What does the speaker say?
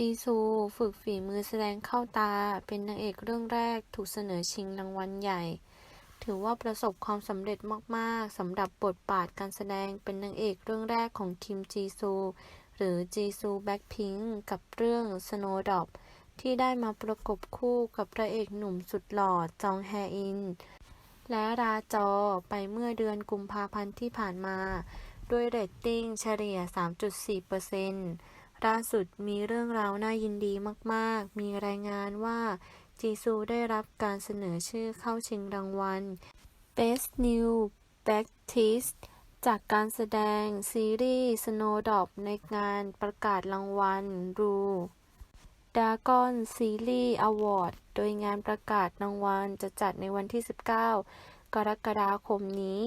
จีซูฝึกฝีมือแสดงเข้าตา เป็นนางเอกเรื่องแรกถูกเสนอชิงรางวัลใหญ่ ถือว่าประสบความสำเร็จมาก ๆสำหรับบทบาทการแสดงเป็นนางเอกเรื่องแรกของคิมจีซู หรือจีซูแบ็คพิงกับเรื่อง Snowdrop ที่ได้มาประกบคู่กับพระเอกหนุ่มสุดหล่อจองแฮอิน และราจอไปเมื่อเดือนกุมภาพันธ์ที่ผ่านมา ด้วยเรตติ้งเฉลี่ย 3.4% ล่าสุดมีเรื่องราวน่ายินดีมาก ๆ มีรายงานว่าจีซูได้รับการเสนอชื่อเข้าชิงรางวัล Best New Baptist จากการแสดงซีรีส์ Snowdrop ในงานประกาศรางวัล Rue Dragon Series Award โดยงานประกาศรางวัลจะจัดในวันที่ 19 กรกฎาคมนี้